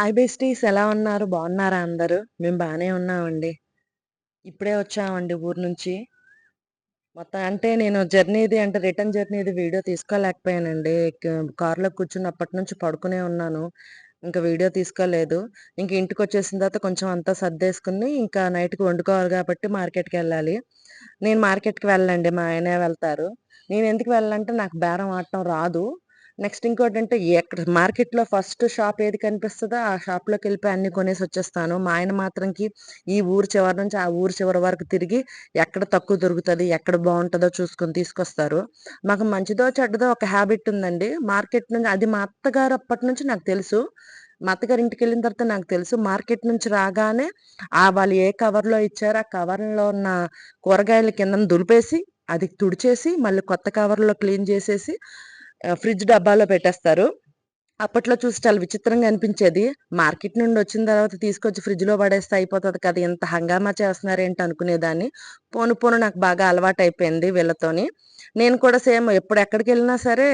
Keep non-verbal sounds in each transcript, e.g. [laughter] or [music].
Hi besties ఎలా ఉన్నారు? బాగున్నారా అందరూ? మేము బాగానే ఉన్నామండి. ఇప్పుడే వచ్చామండి ఊరు నుంచి. మొత్తం అంటే నేను జర్నీది అంటే రిటర్న్ జర్నీది వీడియో తీసుకోలేకపోయానండి. కార్‌లో కూర్చున్నప్పటి నుంచి పడుకునే ఉన్నాను. ఇంకా వీడియో తీసుకోలేదు. ఇంక ఇంటికొచ్చేసిన తర్వాత కొంచెం అంతా సర్దేసుకుని ఇంకా నైట్‌కి వండుకోవాలి కాబట్టి మార్కెట్కి వెళ్ళాలి నేను మార్కెట్‌కి వెళ్ళండి మా ఆయనే వెళ్తారు. నేను ఎందుకు వెళ్ళాలంటే నాకు బేరం ఆడటం రాదు. నెక్స్ట్ ఇంకోటంటే ఎక్కడ మార్కెట్‌లో ఫస్ట్ షాప్ ఏది కనిపిస్తుందో ఆ షాప్లోకి వెళ్ళిపో అన్ని కొనేసి వచ్చేస్తాను మా ఆయన మాత్రంకి ఈ ఊరు చివరి నుంచి ఆ ఊరు చివరి వరకు తిరిగి ఎక్కడ తక్కువ దొరుకుతుంది ఎక్కడ బాగుంటుందో చూసుకొని తీసుకొస్తారు. మాకు మంచిదో, చెడ్డదో ఒక హ్యాబిట్ ఉందండి. మార్కెట్ నుంచి అది మా అత్తగారు అప్పటి నుంచి నాకు తెలుసు. మా అత్తగారి ఇంటికెళ్ళిన తర్వాత నాకు తెలుసు. మార్కెట్ నుంచి రాగానే ఆ వాళ్ళు ఏ కవర్‌లో ఇచ్చారో ఆ కవర్‌లో ఉన్న కూరగాయల కింద దులిపేసి, అది తుడిచేసి, మళ్ళీ కొత్త కవర్‌లో క్లీన్ చేసేసి ఫ్రిడ్జ్ డబ్బాలో పెట్టేస్తారు. అప్పట్లో చూసి చాలా విచిత్రంగా అనిపించేది. మార్కెట్ నుండి వచ్చిన తర్వాత తీసుకొచ్చి ఫ్రిడ్జ్‌లో పడేస్తే అయిపోతుంది కదా! ఇంత హంగామా చేస్తున్నారేంటి అనుకునేదాన్ని. పోను పోను నాకు బాగా అలవాటు అయిపోయింది వీళ్ళతోని. నేను కూడా సేమ్ ఎప్పుడు ఎక్కడికి వెళ్ళినా సరే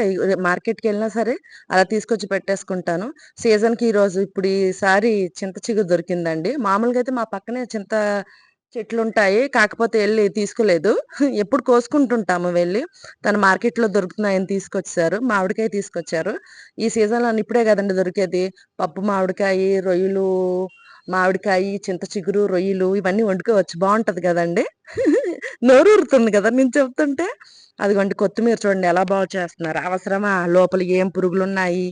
మార్కెట్కి వెళ్ళినా సరే అలా తీసుకొచ్చి పెట్టేసుకుంటాను. సీజన్‌కి ఈరోజు ఇప్పుడు ఈసారి చింత చిగురు దొరికిందండి. మామూలుగా అయితే మా పక్కనే చింత చెట్లుంటాయి. కాకపోతే వెళ్ళి తీసుకోలేదు. ఎప్పుడు కోసుకుంటుంటాము వెళ్ళి తను మార్కెట్‌లో దొరుకుతున్నాయని తీసుకొచ్చారు మామిడికాయ తీసుకొచ్చారు. ఈ సీజన్‌లో ఇప్పుడే కదండి దొరికేది. పప్పు మామిడికాయి, రొయ్యలు, మామిడికాయ చింత చిగురు, రొయ్యలు ఇవన్నీ వండుకోవచ్చు. బాగుంటుంది కదండి నోరూరుతుంది కదా నేను చెప్తుంటే. అదిగోండి కొత్తిమీర చూడండి ఎలా బాగు చేస్తున్నారు. అవసరమా? లోపల ఏం పురుగులు ఉన్నాయి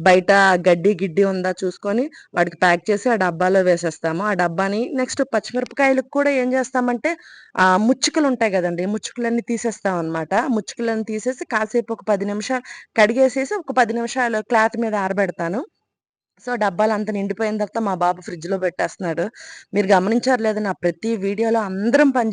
బయట గడ్డి, గిడ్డి ఉందా చూసుకొని వాటికి ప్యాక్ చేసి ఆ డబ్బాలో వేసేస్తాము. ఆ డబ్బాని నెక్స్ట్ పచ్చిమిరపకాయలకు కూడా ఏం చేస్తామంటే ఆ ముచ్చుకలు ఉంటాయి కదండి ముచ్చుకలన్నీ తీసేస్తామనమాట. ముచ్చుకలన్నీ తీసేసి కాసేపు ఒక పది నిమిషాలు కడిగేసేసి ఒక పది నిమిషాలు క్లాత్ మీద ఆరబెడతాను. సో, డబ్బాలంతా నిండిపోయిన తర్వాత మా బాబు ఫ్రిడ్జ్‌లో పెట్టేస్తున్నాడు. మీరు గమనించారు లేదు నా ప్రతి వీడియోలో అందరం పని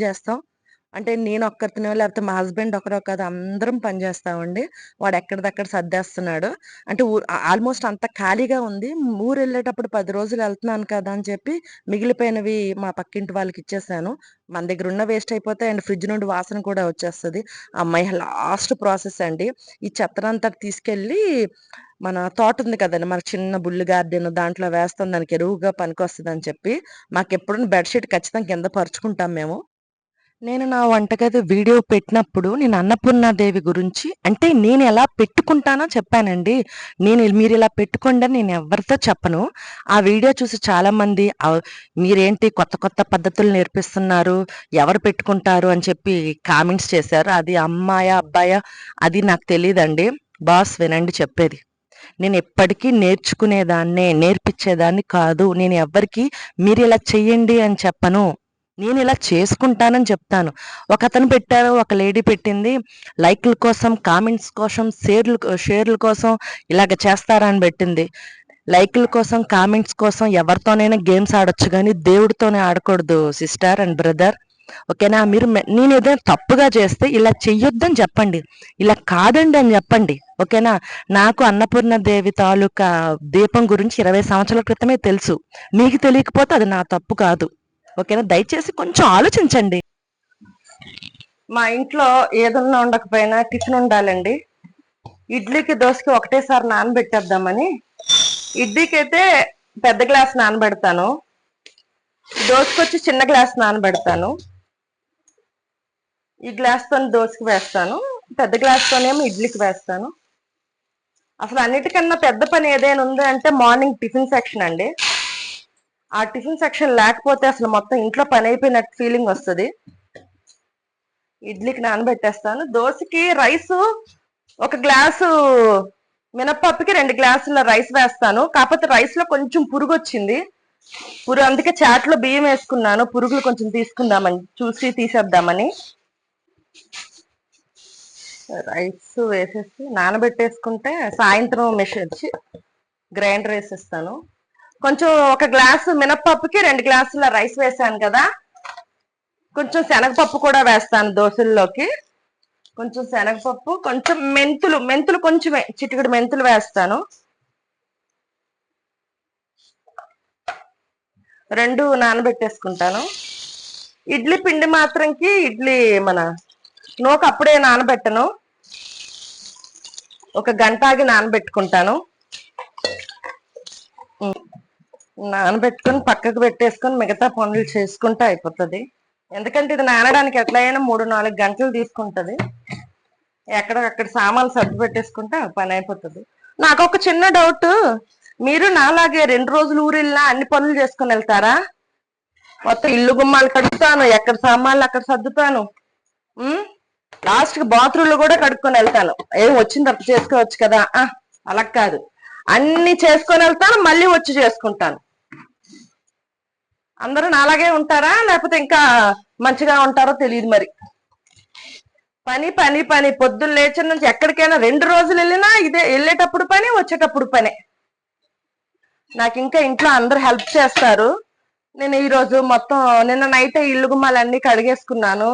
అంటే నేను నేనొక్కరితోనో లేకపోతే మా హస్బెండ్ ఒకరో కాదు అందరం పని చేస్తామండి. వాడు ఎక్కడిదక్కడ సర్దేస్తున్నాడు. అంటే ఆల్‌మోస్ట్ అంత ఖాళీగా ఉంది. ఊరు వెళ్ళేటప్పుడు పది రోజులు వెళ్తున్నాను కదా! అని చెప్పి మిగిలిపోయినవి మా పక్కింటి వాళ్ళకి ఇచ్చేసాను మన దగ్గర ఉన్న వేస్ట్ అయిపోతాయి అండ్ ఫ్రిడ్జ్ నుండి వాసన కూడా వచ్చేస్తుంది అమ్మాయి లాస్ట్ ప్రాసెస్ అండి. ఈ చెత్తనంతా తీసుకెళ్ళి మన తోట ఉంది కదండి మన చిన్న బుల్లి గార్డెన్ దాంట్లో వేస్తాం. దానికి ఎరువుగా పనికొస్తదని చెప్పి. మాకు బెడ్ బెడ్షీట్ ఖచ్చితంగా కింద పరుచుకుంటాం మేము. నేను నా వంటగది వీడియో పెట్టినప్పుడు నేను అన్నపూర్ణాదేవి గురించి అంటే నేను ఎలా పెట్టుకుంటానో చెప్పానండి. నేను మీరు ఇలా పెట్టుకోండి అని నేను ఎవ్వరితో చెప్పను. ఆ వీడియో చూసి చాలామంది మీరేంటి కొత్త కొత్త పద్ధతులు నేర్పిస్తున్నారు. ఎవరు పెట్టుకుంటారు అని చెప్పి కామెంట్స్ చేశారు. అది అమ్మాయ అబ్బాయ అది నాకు తెలియదండి బాస్ వినండి చెప్పేది. నేను ఎప్పటికీ నేర్చుకునేదాన్నే. నేర్పించేదాన్ని కాదు. నేను ఎవరికీ మీరు ఇలా చెయ్యండి అని చెప్పను. నేను ఇలా చేసుకుంటానని చెప్తాను. ఒకతను పెట్టారు. ఒక లేడీ పెట్టింది. లైక్ల కోసం, కామెంట్స్ కోసం, షేర్లు షేర్ల కోసం ఇలాగ చేస్తారా అని పెట్టింది. లైకుల కోసం, కామెంట్స్ కోసం ఎవరితోనైనా గేమ్స్ ఆడొచ్చు కానీ దేవుడితోనే ఆడకూడదు సిస్టర్ అండ్ బ్రదర్. ఓకేనా? మీరు నేను ఏదైనా తప్పుగా చేస్తే ఇలా చెయ్యొద్దని చెప్పండి. ఇలా కాదండి అని చెప్పండి. ఓకేనా? నాకు అన్నపూర్ణ దేవి తాలూకా దీపం గురించి 20 సంవత్సరాల క్రితమే తెలుసు. మీకు తెలియకపోతే అది నా తప్పు కాదు. ఓకేనా? దయచేసి కొంచెం ఆలోచించండి. మా ఇంట్లో ఏదన్నా ఉండకపోయినా టిఫిన్ ఉండాలండి. ఇడ్లీకి, దోశకి ఒకటేసారి నానబెట్టేద్దామని ఇడ్లీకి అయితే పెద్ద గ్లాస్ నానబెడతాను. దోసకొచ్చి చిన్న గ్లాస్ నానబెడతాను. ఈ గ్లాస్‌తోని దోశకి వేస్తాను. పెద్ద గ్లాస్‌తోనేమో ఇడ్లీకి వేస్తాను. అసలు అన్నిటికన్నా పెద్ద పని ఏదైనా ఉంది అంటే మార్నింగ్ టిఫిన్ సెక్షన్ అండి. ఆ టిఫిన్ సెక్షన్ లేకపోతే అసలు మొత్తం ఇంట్లో పని అయిపోయినట్టు ఫీలింగ్ వస్తుంది ఇడ్లీకి నానబెట్టేస్తాను. దోశకి రైసు ఒక గ్లాసు మినప్పప్పుకి రెండు గ్లాసుల రైస్ వేస్తాను. కాకపోతే రైస్‌లో కొంచెం పురుగు వచ్చింది పురుగు అందుకే చాట్‌లో బియ్యం వేసుకున్నాను. పురుగులు కొంచెం తీసుకుందామని చూసి తీసేద్దామని. రైస్ వేసేసి నానబెట్టేసుకుంటే సాయంత్రం మెషిన్ వచ్చి గ్రైండర్ వేసేస్తాను కొంచెం ఒక గ్లాసు మినప్పప్పుకి రెండు గ్లాసుల రైస్ వేసాను కదా! కొంచెం శనగపప్పు కూడా వేస్తాను దోశల్లోకి కొంచెం శనగపప్పు, కొంచెం మెంతులు, మెంతులు కొంచెమే చిటికడు మెంతులు వేస్తాను. రెండు నానబెట్టేసుకుంటాను. ఇడ్లీ పిండి మాత్రంకి ఇడ్లీ మన నూక అప్పుడే నానబెట్టను. ఒక గంట ఆగి నానబెట్టుకుంటాను. నానబెట్టుకొని పక్కకు పెట్టేసుకొని మిగతా పనులు చేసుకుంటే అయిపోతుంది. ఎందుకంటే ఇది నానడానికి ఎట్లయినా మూడు నాలుగు గంటలు తీసుకుంటది. ఎక్కడక్కడ సామాన్లు సర్దు పెట్టేసుకుంటే పని అయిపోతుంది. నాకు ఒక చిన్న డౌట్ మీరు నాలాగే రెండు రోజులు ఊరిల్లా అన్ని పనులు చేసుకుని వెళ్తారా? మొత్తం ఇల్లు గుమ్మాలు కడుగుతాను ఎక్కడ సామాన్లు అక్కడ సర్దుతాను. లాస్ట్కి బాత్రూమ్ కూడా కడుక్కొని వెళ్తాను. ఏం వచ్చిన తప్పు చేసుకోవచ్చు కదా. ఆ, అలా కాదు. అన్ని చేసుకొని వెళ్తాను మళ్ళీ వచ్చి చేసుకుంటాను. అందరూ నాలాగే ఉంటారా? లేకపోతే ఇంకా మంచిగా ఉంటారో తెలియదు మరి. పని పని పని. పొద్దున్న లేచిన నుంచి ఎక్కడికైనా రెండు రోజులు వెళ్ళినా ఇదే వెళ్ళేటప్పుడు పని వచ్చేటప్పుడు పనే. నాకు ఇంకా ఇంట్లో అందరూ హెల్ప్ చేస్తారు. నేను ఈ రోజు మొత్తం నిన్న నైట్ ఇల్లు గుమ్మాలన్నీ కడిగేసుకున్నాను.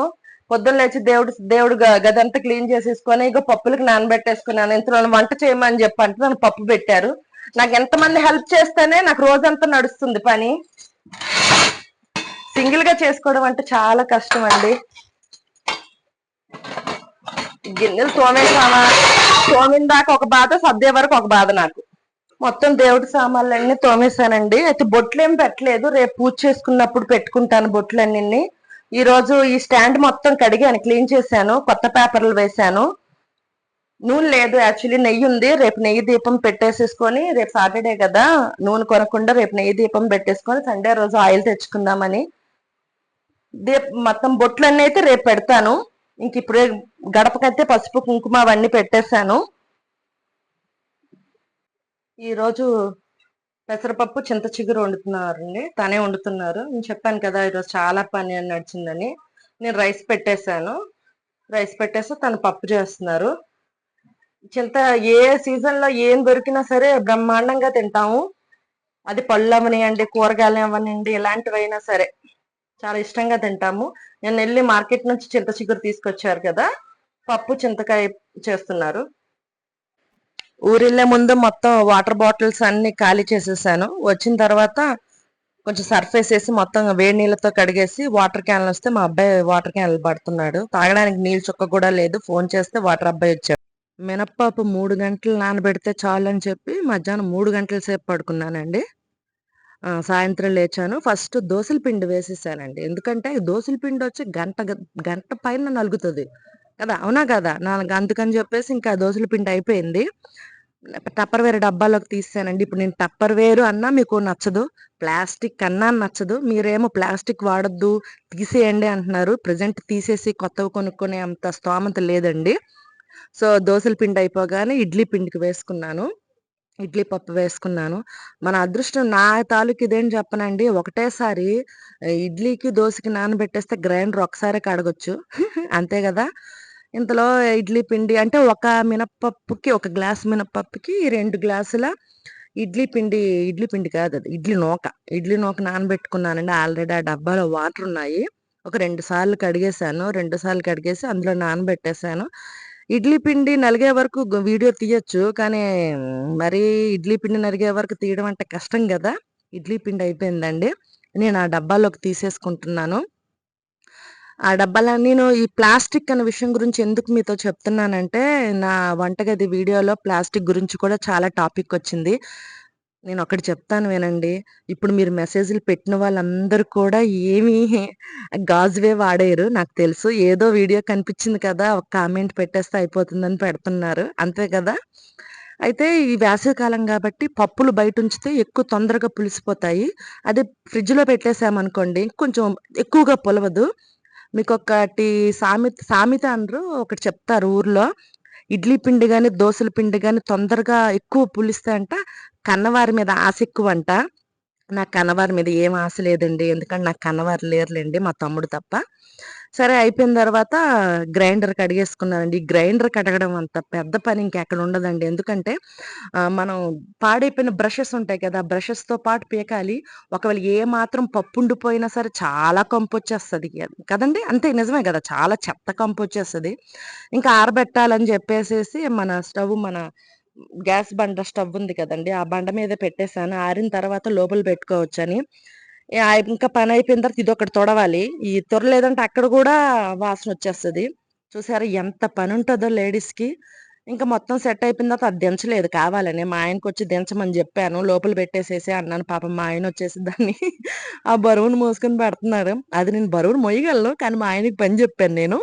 పొద్దున్న లేచి దేవుడు దేవుడు గదంతా క్లీన్ చేసేసుకొని ఇక పప్పులకు నానబెట్టేసుకున్నాను. ఇంతలో వంట చేయమని చెప్పి అంటే నన్ను పప్పు పెట్టారు. నాకు ఎంతమంది హెల్ప్ చేస్తేనే నాకు రోజంతా నడుస్తుంది పని. సింగిల్గా చేసుకోవడం అంటే చాలా కష్టం అండి గిన్నెలు తోమేసామా తోమిన దాకా ఒక బాధ సర్దే వరకు ఒక బాధ నాకు. మొత్తం దేవుడి సామాన్లన్నీ తోమేశానండి. అయితే బొట్లు ఏం పెట్టలేదు. రేపు పూజ చేసుకున్నప్పుడు పెట్టుకుంటాను బొట్లన్నీ ఈ రోజు ఈ స్టాండ్ మొత్తం కడిగాను క్లీన్ చేశాను కొత్త పేపర్లు వేశాను. నూనె లేదు యాక్చువల్లీ నెయ్యి ఉంది. రేపు నెయ్యి దీపం పెట్టేసేసుకొని రేపు సాటర్డే కదా నూనె కొనకుండా రేపు నెయ్యి దీపం పెట్టేసుకొని సండే రోజు ఆయిల్ తెచ్చుకుందామని మొత్తం మొత్తం బొట్లన్నీ అయితే రేపు పెడతాను. ఇంక ఇప్పుడే గడపకైతే పసుపు కుంకుమ అవన్నీ పెట్టేశాను. ఈరోజు పెసరపప్పు చింత చిగురు వండుతున్నారండి. తనే వండుతున్నారు. నేను చెప్పాను కదా ఈరోజు చాలా పని అని నడిచిందని. నేను రైస్ పెట్టేశాను. రైస్ పెట్టేసి తను పప్పు చేస్తున్నారు. చింత ఏ సీజన్లో ఏం దొరికినా సరే బ్రహ్మాండంగా తింటాము. అది పళ్ళు అవనివ్వండి కూరగాయలు అవనివ్వండి ఇలాంటివైనా సరే. చాలా ఇష్టంగా తింటాము. నేను వెళ్ళి మార్కెట్ నుంచి చింత చిగురు తీసుకొచ్చారు కదా పప్పు చింతకాయ చేస్తున్నారు. ఊరిల్లే ముందు మొత్తం వాటర్ బాటిల్స్ అన్ని ఖాళీ చేసేసాను. వచ్చిన తర్వాత కొంచెం సర్ఫేస్ వేసి మొత్తం వేడి నీళ్ళతో కడిగేసి వాటర్ క్యాన్లు వస్తే మా అబ్బాయి వాటర్ క్యాన్లు పడుతున్నాడు. తాగడానికి నీళ్ళు చుక్క కూడా లేదు. ఫోన్ చేస్తే వాటర్ అబ్బాయి వచ్చాడు. మినప్పప్పు మూడు గంటలు నానబెడితే చాలు అని చెప్పి మధ్యాహ్నం మూడు గంటల సేపు పడుకున్నానండి. సాయంత్రం లేచాను. ఫస్ట్ దోసల పిండి వేసేసానండి. ఎందుకంటే దోసల పిండి వచ్చి గంట గ- గంట పైన నలుగుతుంది. కదా? అవునా కదా? నాకు అందుకని చెప్పేసి ఇంకా దోసల పిండి అయిపోయింది. టప్పర్ వేరు డబ్బాలోకి తీసానండి ఇప్పుడు నేను టప్పర్ వేరు అన్నా మీకు నచ్చదు. ప్లాస్టిక్ అన్నా నచ్చదు. మీరేమో ప్లాస్టిక్ వాడద్దు తీసేయండి అంటున్నారు. ప్రజెంట్ తీసేసి కొత్తవి కొనుక్కునే అంత స్తోమత లేదండి. సో దోసల పిండి అయిపోగానే ఇడ్లీ పిండికి వేసుకున్నాను. ఇడ్లీ పప్పు వేసుకున్నాను. మన అదృష్టం నా తాలూకు ఇదేం చెప్పనండి ఒకటేసారి ఇడ్లీకి దోశకి నానబెట్టేస్తే గ్రైండర్ ఒకసారి కడగొచ్చు. [laughs] అంతే కదా? ఇంతలో ఇడ్లీ పిండి అంటే ఒక మినప్పప్పుకి ఒక గ్లాస్ మినప్పప్పుకి రెండు గ్లాసుల ఇడ్లీ పిండి ఇడ్లీ పిండి కాదు అది ఇడ్లీ నూక. ఇడ్లీ నూక నానబెట్టుకున్నానండి. ఆల్రెడీ ఆ డబ్బాలో వాటర్ ఉన్నాయి. ఒక రెండు సార్లు కడిగేసాను రెండు సార్లు కడిగేసి అందులో నానబెట్టేసాను ఇడ్లీ పిండి నలిగే వరకు వీడియో తీయచ్చు. కానీ మరీ ఇడ్లీ పిండి నలిగే వరకు తీయడం అంటే కష్టం కదా ఇడ్లీ పిండి అయిపోయిందండి. నేను ఆ డబ్బాలోకి తీసేసుకుంటున్నాను. ఆ డబ్బాల నేను ఈ ప్లాస్టిక్ అనే విషయం గురించి ఎందుకు మీతో చెప్తున్నానంటే నా వంటగది వీడియోలో ప్లాస్టిక్ గురించి కూడా చాలా టాపిక్ వచ్చింది. నేను ఒకటి చెప్తాను వినండి. ఇప్పుడు మీరు మెసేజ్లు పెట్టిన వాళ్ళందరూ కూడా ఏమీ గాజువే వాడేరు నాకు తెలుసు. ఏదో వీడియో కనిపించింది కదా ఒక కామెంట్ పెట్టేస్తే అయిపోతుందని పెడుతున్నారు. అంతే కదా? అయితే ఈ వేసవికాలం కాబట్టి పప్పులు బయట ఉంచితే ఎక్కువ తొందరగా పులిసిపోతాయి. అదే ఫ్రిడ్జ్లో పెట్టేసామనుకోండి కొంచెం ఎక్కువగా పులవదు. మీకు ఒకటి సామెత సామెత అనరు ఒకటి చెప్తారు ఊర్లో. ఇడ్లీ పిండి కానీ దోసల పిండి కానీ తొందరగా ఎక్కువ పులిస్తే అంట కన్నవారి మీద ఆశ ఎక్కువ అంట నాకు కన్నవారి మీద ఏం ఆశ లేదండి. ఎందుకంటే నాకు కన్నవారు లేరులేండి మా తమ్ముడు తప్ప. సరే అయిపోయిన తర్వాత గ్రైండర్ కడిగేసుకున్నానండి. ఈ గ్రైండర్ కడగడం అంత పెద్ద పని ఇంకెక్కడ ఉండదండి. ఎందుకంటే మనం పాడైపోయిన బ్రషెస్ ఉంటాయి కదా బ్రషెస్తో పాటు పీకాలి. ఒకవేళ ఏ మాత్రం పప్పు ఉండిపోయినా సరే చాలా కంపు వచ్చేస్తుంది. కదండి? అంతే నిజమే కదా చాలా చెత్త కంపు వచ్చేస్తుంది. ఇంకా ఆరబెట్టాలని చెప్పేసేసి మన స్టవ్ మన గ్యాస్ బండ స్టవ్ ఉంది కదండి ఆ బండ మీద పెట్టేశాను ఆరిన తర్వాత లోపల పెట్టుకోవచ్చని ఆ ఇంకా పని అయిపోయిన తర్వాత ఇది ఒకటి తొడవాలి ఈ తొరలేదంటే అక్కడ కూడా వాసన వచ్చేస్తుంది చూసారా ఎంత పని ఉంటుందో లేడీస్కి ఇంకా మొత్తం సెట్ అయిపోయిన తర్వాత అది దించలేదు కావాలని. మా ఆయనకు వచ్చి దించమని చెప్పాను లోపల పెట్టేసేసి అన్నాను. పాపం మా ఆయన వచ్చేసి దాన్ని ఆ బరువును మోసుకొని పెడుతున్నారు అది నేను బరువును మోయగలను. కానీ మా ఆయనకి పని చెప్పాను నేను.